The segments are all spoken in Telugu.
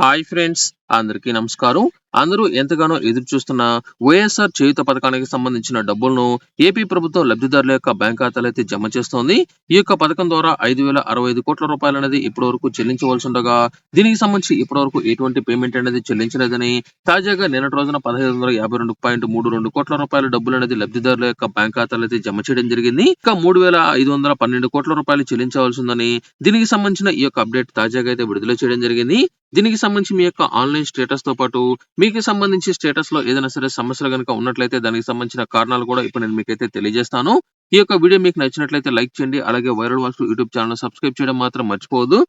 హాయ్ ఫ్రెండ్స్ అందరికీ నమస్కారం. అందరూ ఎంతగానో ఎదురు చూస్తున్న వైఎస్ఆర్ చేయుత పథకానికి సంబంధించిన డబ్బులను ఏపీ ప్రభుత్వం లబ్ధిదారుల యొక్క బ్యాంక్ ఖాతాలైతే అయితే జమ చేస్తోంది. ఈ యొక్క పథకం ద్వారా ఐదు వేల అరవై ఐదు కోట్ల రూపాయలు అనేది ఇప్పటి వరకు చెల్లించవలసి ఉండగా దీనికి సంబంధించి ఇప్పటి వరకు ఎటువంటి పేమెంట్ అనేది చెల్లించలేదని తాజాగా నిన్నటి రోజున పదహైదు వందల యాభై రెండు పాయింట్ మూడు రెండు కోట్ల రూపాయల డబ్బులు అనేది లబ్ధిదారుల యొక్క బ్యాంక్ ఖాతాలు అయితే జమ చేయడం జరిగింది. ఇంకా మూడు వేల ఐదు వందల పన్నెండు కోట్ల రూపాయలు చెల్లించవలసి ఉందని దీనికి సంబంధించిన ఈ యొక్క అప్డేట్ తాజాగా అయితే విడుదల చేయడం జరిగింది. దీనికి సంబంధించి మీ యొక్క ఆన్లైన్ స్టేటస్తో పాటు మీకు సంబంధించి స్టేటస్లో ఏదైనా సరే సమస్యలు కనుక ఉన్నట్లయితే దానికి సంబంధించిన కారణాలు కూడా ఇప్పుడు నేను మీకైతే తెలియజేస్తాను. ఈ యొక్క వీడియో మీకు నచ్చినట్లయితే లైక్ చేయండి. అలాగే viral walls YouTube channel subscribe చేయడం మాత్రం మర్చిపోవద్దు.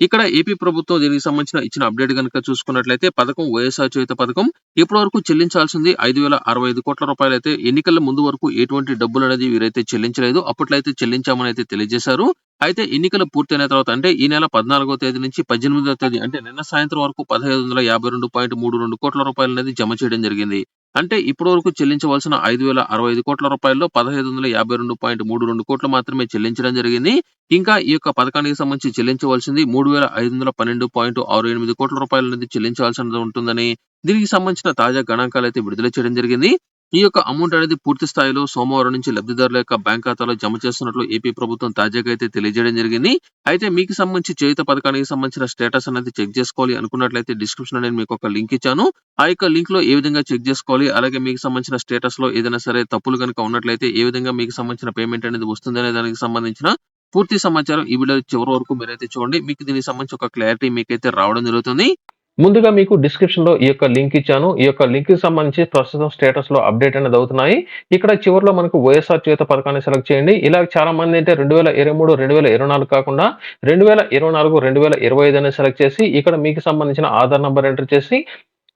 ఇక్కడ ఏపీ ప్రభుత్వం దీనికి సంబంధించిన ఇచ్చిన అప్డేట్ కనుక చూసుకున్నట్లయితే పథకం వైఎస్ఆర్ చేత పథకం ఇప్పటి వరకు చెల్లించాల్సింది ఐదు వేల అరవై ఐదు కోట్ల రూపాయలు అయితే ఎన్నికల ముందు వరకు ఎటువంటి డబ్బులు అనేది వీరైతే చెల్లించలేదు. అప్పట్లో అయితే చెల్లించామని అయితే తెలియజేశారు. అయితే ఎన్నికలు పూర్తయిన తర్వాత అంటే ఈ నెల పద్నాలుగో తేదీ నుంచి పద్దెనిమిదో తేదీ అంటే నిన్న సాయంత్రం వరకు పదహైదు వందల యాభై రెండు పాయింట్ మూడు రెండు కోట్ల రూపాయలు అనేది జమ చేయడం జరిగింది. అంటే ఇప్పటి వరకు చెల్లించవలసిన ఐదు వేల అరవై ఐదు కోట్ల రూపాయల్లో పదహైదు వందల యాభై రెండు పాయింట్ మూడు రెండు కోట్లు మాత్రమే చెల్లించడం జరిగింది. ఇంకా ఈ యొక్క పథకానికి సంబంధించి చెల్లించవలసింది మూడు వేల ఐదు వందల పన్నెండు పాయింట్ ఆరు ఎనిమిది కోట్ల రూపాయల అనేది చెల్లించాల్సి ఉంటుందని దీనికి సంబంధించిన తాజా గణాంకాలు అయితే విడుదల చేయడం జరిగింది. ఈ యొక్క అమౌంట్ అనేది పూర్తి స్థాయిలో సోమవారం నుంచి లబ్ధిదారుల యొక్క బ్యాంక్ ఖాతాలో జమ చేస్తున్నట్లు ఏపీ ప్రభుత్వం తాజాగా అయితే తెలియజేయడం జరిగింది. అయితే మీకు సంబంధించి చేయుత పథకానికి సంబంధించిన స్టేటస్ అనేది చెక్ చేసుకోవాలి అనుకున్నట్లయితే డిస్క్రిప్షన్ నేను మీకు ఒక లింక్ ఇచ్చాను. ఆ యొక్క లింక్లో ఏ విధంగా చెక్ చేసుకోవాలి అలాగే మీకు సంబంధించిన స్టేటస్లో ఏదైనా సరే తప్పులు కనుక ఉన్నట్లయితే ఏ విధంగా మీకు సంబంధించిన పేమెంట్ అనేది వస్తుంది అనే దానికి సంబంధించిన పూర్తి సమాచారం ఈ వీడియో చివరి వరకు మీరైతే చూడండి. మీకు దీనికి సంబంధించి ఒక క్లారిటీ మీకైతే రావడం జరుగుతుంది. ముందుగా మీకు డిస్క్రిప్షన్లో ఈ యొక్క లింక్ ఇచ్చాను. ఈ యొక్క లింక్ సంబంధించి ప్రస్తుతం స్టేటస్లో అప్డేట్ అనేది అవుతున్నాయి. ఇక్కడ చివరిలో మనకు వైఎస్ఆర్ చేత పథకాన్ని సెలెక్ట్ చేయండి. ఇలా చాలా మంది అయితే రెండు వేల ఇరవై మూడు రెండు వేల ఇరవై నాలుగు కాకుండా రెండు వేల ఇరవై నాలుగు రెండు వేల ఇరవై ఐదు అనేది సెలెక్ట్ చేసి ఇక్కడ మీకు సంబంధించిన ఆధార్ నంబర్ ఎంటర్ చేసి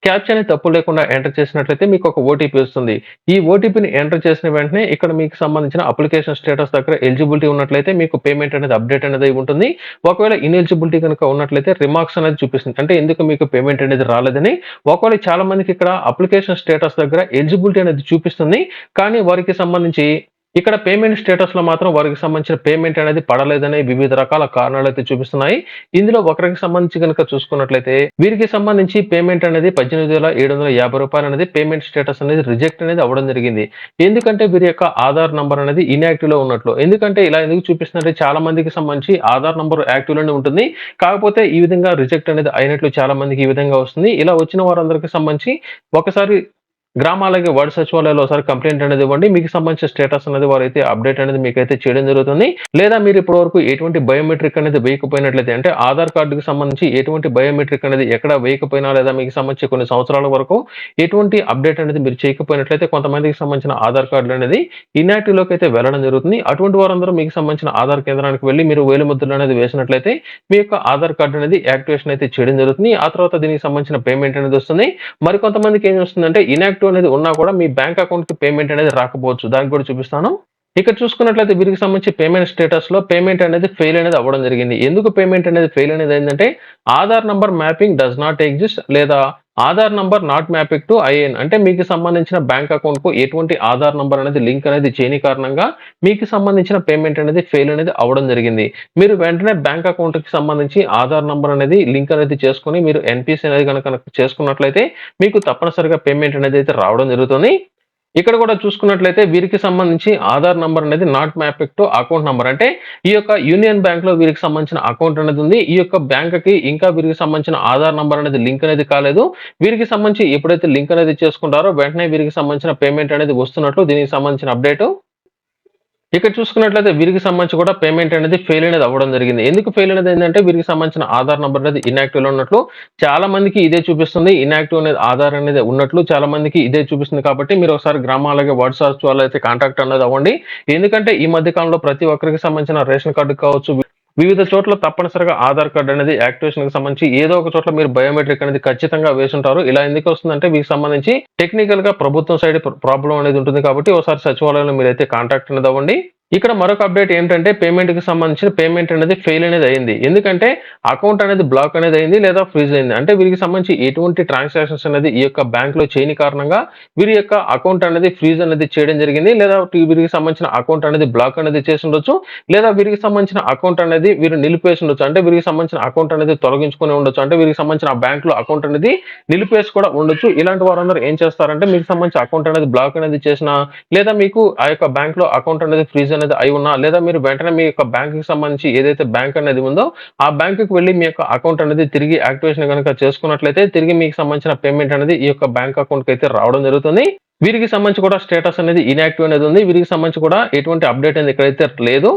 క్యాప్చర్ని తప్పు లేకుండా ఎంటర్ చేసినట్లయితే మీకు ఒక ఓటీపీ వస్తుంది. ఈ ఓటీపీని ఎంటర్ చేసిన వెంటనే ఇక్కడ మీకు సంబంధించిన అప్లికేషన్ స్టేటస్ దగ్గర ఎలిజిబిలిటీ ఉన్నట్లయితే మీకు పేమెంట్ అనేది అప్డేట్ అనేది ఉంటుంది. ఒకవేళ ఇన్ఎలిజిబిలిటీ కనుక ఉన్నట్లయితే రిమార్క్స్ అనేది చూపిస్తుంది. అంటే ఎందుకు మీకు పేమెంట్ అనేది రాలేదని. ఒకవేళ చాలా మందికి ఇక్కడ అప్లికేషన్ స్టేటస్ దగ్గర ఎలిజిబిలిటీ అనేది చూపిస్తుంది. కానీ వారికి సంబంధించి ఇక్కడ పేమెంట్ స్టేటస్లో మాత్రం వారికి సంబంధించిన పేమెంట్ అనేది పడలేదనే వివిధ రకాల కారణాలు అయితే చూపిస్తున్నాయి. ఇందులో ఒకరికి సంబంధించి కనుక చూసుకున్నట్లయితే వీరికి సంబంధించి పేమెంట్ అనేది పద్దెనిమిది వేల ఏడు వందల యాభై రూపాయలు అనేది పేమెంట్ స్టేటస్ అనేది రిజెక్ట్ అనేది అవ్వడం జరిగింది. ఎందుకంటే వీరి యొక్క ఆధార్ నంబర్ అనేది ఇన్యాక్టివ్లో ఉన్నట్లు. ఎందుకంటే ఇలా ఎందుకు చూపిస్తుందంటే చాలా మందికి సంబంధించి ఆధార్ నంబర్ యాక్టివ్లోనే ఉంటుంది. కాకపోతే ఈ విధంగా రిజెక్ట్ అనేది అయినట్లు చాలా మందికి ఈ విధంగా వస్తుంది. ఇలా వచ్చిన వారందరికి సంబంధించి ఒకసారి గ్రామాలకి వార్డు సచివాలయంలో ఒకసారి కంప్లైంట్ అనేది ఇవ్వండి. మీకు సంబంధించిన స్టేటస్ అనేది వారైతే అప్డేట్ అనేది మీకు అయితే చేయడం జరుగుతుంది. లేదా మీరు ఇప్పటి వరకు ఎటువంటి బయోమెట్రిక్ అనేది వేయకపోయినట్లయితే అంటే ఆధార్ కార్డుకి సంబంధించి ఎటువంటి బయోమెట్రిక్ అనేది ఎక్కడ వేయకపోయినా లేదా మీకు సంబంధించి కొన్ని సంవత్సరాల వరకు ఎటువంటి అప్డేట్ అనేది మీరు చేయకపోయినట్లయితే కొంతమందికి సంబంధించిన ఆధార్ కార్డులు అనేది ఇన్యాక్టివ్లోకి అయితే వెళ్ళడం జరుగుతుంది. అటువంటి వారందరూ మీకు సంబంధించిన ఆధార్ కేంద్రానికి వెళ్ళి మీరు వేలు ముద్రలు అనేది వేసినట్లయితే మీ యొక్క ఆధార్ కార్డు అనేది యాక్టివేషన్ అయితే చేయడం జరుగుతుంది. ఆ తర్వాత దీనికి సంబంధించిన పేమెంట్ అనేది వస్తుంది. మరి కొంతమందికి ఏం వస్తుందంటే ఇన్యాక్టివ్ అనేది ఉన్నా కూడా మీ బ్యాంక్ అకౌంట్కి పేమెంట్ అనేది రాకపోవచ్చు. దానికి కూడా చూపిస్తాను. ఇక్కడ చూసుకున్నట్లయితే వీరికి సంబంధించి పేమెంట్ స్టేటస్లో పేమెంట్ అనేది ఫెయిల్ అనేది అవ్వడం జరిగింది. ఎందుకు పేమెంట్ అనేది ఫెయిల్ అనేది ఏంటంటే Aadhaar number mapping does not exist లేదా Aadhaar number not mapping to IN అంటే మీకు సంబంధించిన బ్యాంక్ అకౌంట్కు ఎటువంటి ఆధార్ నంబర్ అనేది లింక్ అనేది చేయని కారణంగా మీకు సంబంధించిన పేమెంట్ అనేది ఫెయిల్ అనేది అవ్వడం జరిగింది. మీరు వెంటనే బ్యాంక్ అకౌంట్కి సంబంధించి ఆధార్ నంబర్ అనేది లింక్ అనేది చేసుకుని మీరు ఎన్పిసి అనేది కనుక చేసుకున్నట్లయితే మీకు తప్పనిసరిగా పేమెంట్ అనేది అయితే రావడం జరుగుతుంది. ఇక్కడ కూడా చూసుకున్నట్లయితే వీరికి సంబంధించి ఆధార్ నంబర్ అనేది not mapping to account number. అంటే ఈ యొక్క యూనియన్ బ్యాంక్లో వీరికి సంబంధించిన అకౌంట్ అనేది ఉంది. ఈ యొక్క బ్యాంక్కి ఇంకా వీరికి సంబంధించిన ఆధార్ నంబర్ అనేది లింక్ అనేది కాలేదు. వీరికి సంబంధించి ఎప్పుడైతే లింక్ అనేది చేసుకుంటారో వెంటనే వీరికి సంబంధించిన పేమెంట్ అనేది వస్తున్నట్లు దీనికి సంబంధించిన అప్డేట్. ఇక్కడ చూసుకున్నట్లయితే వీరికి సంబంధించి కూడా పేమెంట్ అనేది ఫెయిల్ అనేది అవ్వడం జరిగింది. ఎందుకు ఫెయిల్ అనేది ఏంటంటే వీరికి సంబంధించిన ఆధార్ నెంబర్ అనేది ఇన్యాక్టివ్లో ఉన్నట్లు చాలా మందికి ఇదే చూపిస్తుంది. ఇన్యాక్టివ్ అనేది ఆధార్ అనేది ఉన్నట్లు చాలా మందికి ఇదే చూపిస్తుంది కాబట్టి మీరు ఒకసారి గ్రామాలకి వాట్సాప్ వాళ్ళు అయితే కాంటాక్ట్ అనేది అవ్వండి. ఎందుకంటే ఈ మధ్య కాలంలో ప్రతి ఒక్కరికి సంబంధించిన రేషన్ కార్డు కావచ్చు వివిధ చోట్ల తప్పనిసరిగా ఆధార్ కార్డు అనేది యాక్టివేషన్కి సంబంధించి ఏదో ఒక చోట్ల మీరు బయోమెట్రిక్ అనేది ఖచ్చితంగా వేసుంటారు. ఇలా ఎందుకు వస్తుందంటే వీటికి సంబంధించి టెక్నికల్గా ప్రభుత్వం సైడ్ ప్రాబ్లం అనేది ఉంటుంది కాబట్టి ఒకసారి సచివాలయంలో మీరైతే కాంటాక్ట్ అనేది అవ్వండి. ఇక్కడ మరొక అప్డేట్ ఏంటంటే పేమెంట్కి సంబంధించిన పేమెంట్ అనేది ఫెయిల్ అనేది అయింది. ఎందుకంటే అకౌంట్ అనేది బ్లాక్ అనేది అయింది లేదా ఫ్రీజ్ అయింది. అంటే వీరికి సంబంధించి ఎటువంటి ట్రాన్సాక్షన్స్ అనేది ఈ యొక్క బ్యాంక్లో చేయని కారణంగా వీరి యొక్క అకౌంట్ అనేది ఫ్రీజ్ అనేది చేయడం జరిగింది. లేదా వీరికి సంబంధించిన అకౌంట్ అనేది బ్లాక్ అనేది చేసి ఉండొచ్చు. లేదా వీరికి సంబంధించిన అకౌంట్ అనేది వీరు నిలిపేసి ఉండొచ్చు. అంటే వీరికి సంబంధించిన అకౌంట్ అనేది తొలగించుకొని ఉండొచ్చు. అంటే వీరికి సంబంధించిన బ్యాంక్లో అకౌంట్ అనేది నిలిపేసి కూడా ఉండొచ్చు. ఇలాంటి వారందరూ ఏం చేస్తారంటే మీకు సంబంధించిన అకౌంట్ అనేది బ్లాక్ అనేది చేసిన లేదా మీకు ఆ యొక్క బ్యాంక్లో అకౌంట్ అనేది ఫ్రీజ్ అనేది అయి ఉన్నా లేదా మీరు వెంటనే మీ యొక్క బ్యాంక్కి సంబంధించి ఏదైతే బ్యాంక్ అనేది ఉందో ఆ బ్యాంకుకి వెళ్ళి మీ యొక్క అకౌంట్ అనేది తిరిగి యాక్టివేషన్ కనుక చేసుకున్నట్లయితే తిరిగి మీకు సంబంధించిన పేమెంట్ అనేది ఈ యొక్క బ్యాంక్ అకౌంట్కి అయితే రావడం జరుగుతుంది. వీరికి సంబంధించి కూడా స్టేటస్ అనేది ఇన్యాక్టివ్ అనేది ఉంది. వీరికి సంబంధించి కూడా ఎటువంటి అప్డేట్ అనేది ఇక్కడైతే లేదు.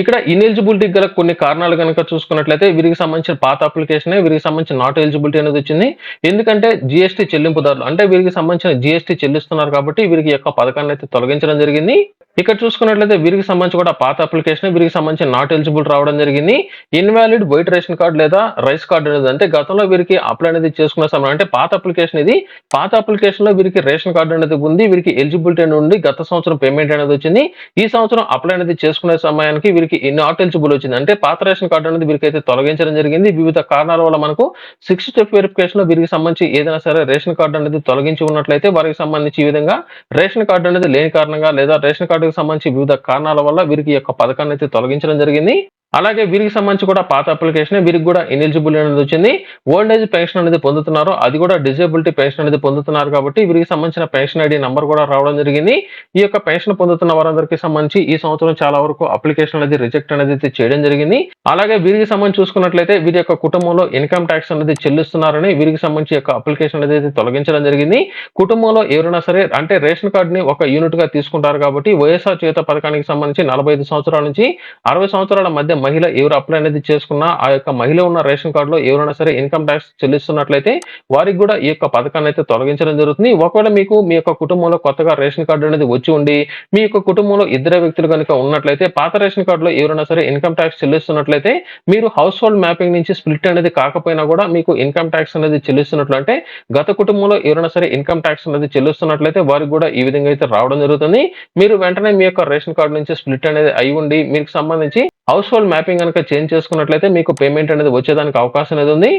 ఇక్కడ ఇనెలిజిబిలిటీ గల కొన్ని కారణాలు కనుక చూసుకున్నట్లయితే వీరికి సంబంధించిన పాత అప్లికేషన్ వీరికి సంబంధించిన నాట్ ఎలిజిబిలిటీ అనేది వచ్చింది. ఎందుకంటే జిఎస్టీ చెల్లింపుదారులు అంటే వీరికి సంబంధించిన జిఎస్టీ చెల్లిస్తున్నారు కాబట్టి వీరికి యొక్క పథకాన్ని అయితే తొలగించడం జరిగింది. ఇక్కడ చూసుకున్నట్లయితే వీరికి సంబంధించి కూడా పాత అప్లికేషన్ వీరికి సంబంధించిన నాట్ ఎలిజిబుల్ రావడం జరిగింది. ఇన్వాలిడ్ వైట్ రేషన్ కార్డ్ లేదా రైస్ కార్డ్ అనేది అంటే గతంలో వీరికి అప్లై అనేది చేసుకున్న సమయం అంటే పాత అప్లికేషన్ ఇది. పాత అప్లికేషన్లో వీరికి రేషన్ కార్డు అనేది ఉంది వీరికి ఎలిజిబిలిటీ అనేది ఉంది గత సంవత్సరం పేమెంట్ అనేది వచ్చింది. ఈ సంవత్సరం అప్లై అనేది చేసుకునే సమయానికి వీరికి నాట్ ఎలిజిబుల్ వచ్చింది. అంటే పాత రేషన్ కార్డు అనేది వీరికి అయితే తొలగించడం జరిగింది. వివిధ కారణాల వల్ల మనకు సిక్స్ స్టెప్ వెరిఫికేషన్లో వీరికి సంబంధించి ఏదైనా సరే రేషన్ కార్డు అనేది తొలగించి ఉన్నట్లయితే వారికి సంబంధించి ఈ విధంగా రేషన్ కార్డు అనేది లేని కారణంగా లేదా రేషన్ కార్డు కార్డుకి సంబంధించి వివిధ కారణాల వల్ల వీరికి యొక్క పథకాన్ని అయితే తొలగించడం జరిగింది. అలాగే వీరికి సంబంధించి కూడా పాత అప్లికేషన్ వీరికి కూడా ఎలిజిబుల్ అనేది వచ్చింది. ఓల్డ్ ఏజ్ పెన్షన్ అనేది పొందుతున్నారు. అది కూడా డిజేబిలిటీ పెన్షన్ అనేది పొందుతున్నారు కాబట్టి వీరికి సంబంధించిన పెన్షన్ ఐడి నంబర్ కూడా రావడం జరిగింది. ఈ యొక్క పెన్షన్ పొందుతున్న వారందరికీ సంబంధించి ఈ సంవత్సరం చాలా వరకు అప్లికేషన్ అనేది రిజెక్ట్ అనేది అయితే చేయడం జరిగింది. అలాగే వీరికి సంబంధించి చూసుకున్నట్లయితే వీరి యొక్క కుటుంబంలో ఇన్కమ్ ట్యాక్స్ అనేది చెల్లిస్తున్నారని వీరికి సంబంధించి యొక్క అప్లికేషన్ అనేది అయితే తొలగించడం జరిగింది. కుటుంబంలో ఎవరైనా సరే అంటే రేషన్ కార్డుని ఒక యూనిట్గా తీసుకుంటారు కాబట్టి వైఎస్ఆర్ చేత పథకానికి సంబంధించి నలభై ఐదు సంవత్సరాల నుంచి అరవై సంవత్సరాల మధ్య మహిళ ఎవరు అప్లై అనేది చేసుకున్నా ఆ యొక్క మహిళ ఉన్న రేషన్ కార్డులో ఎవరైనా సరే ఇన్కమ్ ట్యాక్స్ చెల్లిస్తున్నట్లయితే వారికి కూడా ఈ యొక్క పథకాన్ని అయితే తొలగించడం జరుగుతుంది. ఒకవేళ మీకు మీ యొక్క కుటుంబంలో కొత్తగా రేషన్ కార్డు అనేది వచ్చి ఉండి మీ యొక్క కుటుంబంలో ఇద్దరు వ్యక్తులు కనుక ఉన్నట్లయితే పాత రేషన్ కార్డులో ఎవరైనా సరే ఇన్కమ్ ట్యాక్స్ చెల్లిస్తున్నట్లయితే మీరు హౌస్ హోల్డ్ మ్యాపింగ్ నుంచి స్ప్లిట్ అనేది కాకపోయినా కూడా మీకు ఇన్కమ్ ట్యాక్స్ అనేది చెల్లిస్తున్నట్లు అంటే గత కుటుంబంలో ఎవరైనా సరే ఇన్కమ్ ట్యాక్స్ అనేది చెల్లిస్తున్నట్లయితే వారికి కూడా ఈ విధంగా అయితే రావడం జరుగుతుంది. మీరు వెంటనే మీ యొక్క రేషన్ కార్డు నుంచి స్ప్లిట్ అనేది అయి ఉండి మీకు సంబంధించి హౌస్ హోల్డ్ మ్యాపింగ్ కనుక చేంజ్ చేసుకున్నట్లయితే మీకు పేమెంట్ అనేది వచ్చేదానికి అవకాశం అనేది ఉంది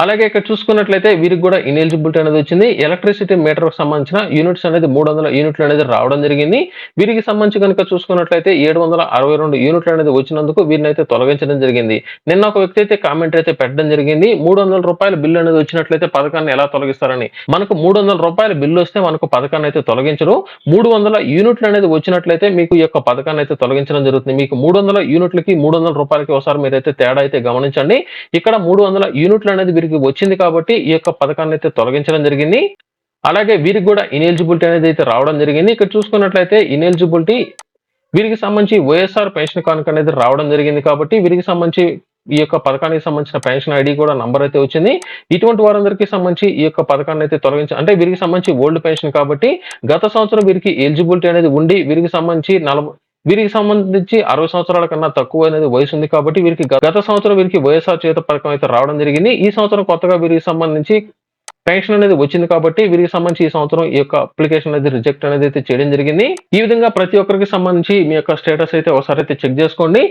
అలాగే ఇక్కడ చూసుకున్నట్లయితే వీరికి కూడా ఇనెలిజిబిలిటీ అనేది వచ్చింది. ఎలక్ట్రిసిటీ మీటర్ సంబంధించిన యూనిట్స్ అనేది మూడు వందల యూనిట్లు అనేది రావడం జరిగింది. వీరికి సంబంధించి కనుక చూసుకున్నట్లయితే ఏడు వందల అరవై రెండు యూనిట్లు అనేది వచ్చినందుకు వీరిని అయితే తొలగించడం జరిగింది. నిన్న ఒక వ్యక్తి అయితే కామెంట్ అయితే పెట్టడం జరిగింది. మూడు వందల రూపాయల బిల్లు అనేది వచ్చినట్లయితే పథకాన్ని ఎలా తొలగిస్తారని. మనకు మూడు వందల రూపాయల బిల్లు వస్తే మనకు పథకాన్ని అయితే తొలగించరు. మూడు వందల యూనిట్లు అనేది వచ్చినట్లయితే మీకు ఈ యొక్క పథకాన్ని అయితే తొలగించడం జరుగుతుంది. మీకు మూడు వందల యూనిట్లకి మూడు వందల రూపాయలకి ఒకసారి మీరైతే తేడా అయితే గమనించండి. ఇక్కడ మూడు వందల యూనిట్లు అనేది వీరికి వచ్చింది కాబట్టి ఈ యొక్క పథకాన్ని అయితే తొలగించడం జరిగింది. అలాగే వీరికి కూడా ఇనెలిజిబిలిటీ అనేది అయితే రావడం జరిగింది. ఇక్కడ చూసుకున్నట్లయితే ఇనెలిజిబిలిటీ వీరికి సంబంధించి వైఎస్ఆర్ పెన్షన్ కానుక అనేది రావడం జరిగింది కాబట్టి వీరికి సంబంధించి ఈ యొక్క పథకానికి సంబంధించిన పెన్షన్ ఐడి కూడా నంబర్ అయితే వచ్చింది. ఇటువంటి వారందరికీ సంబంధించి ఈ యొక్క పథకాన్ని అయితే తొలగించి అంటే వీరికి సంబంధించి ఓల్డ్ పెన్షన్ కాబట్టి గత సంవత్సరం వీరికి ఎలిజిబిలిటీ అనేది ఉండి వీరికి సంబంధించి నలభై వీరికి సంబంధించి అరవై సంవత్సరాల కన్నా తక్కువ అనేది వయసు ఉంది కాబట్టి వీరికి గత సంవత్సరం వీరికి వైఎస్ఆర్ చేత పథకం అయితే రావడం జరిగింది. ఈ సంవత్సరం కొత్తగా వీరికి సంబంధించి పెన్షన్ అనేది వచ్చింది కాబట్టి వీరికి సంబంధించి ఈ సంవత్సరం ఈ యొక్క అప్లికేషన్ అనేది రిజెక్ట్ అనేది అయితే చేయడం జరిగింది. ఈ విధంగా ప్రతి ఒక్కరికి సంబంధించి మీ యొక్క స్టేటస్ అయితే ఒకసారి అయితే చెక్ చేసుకోండి.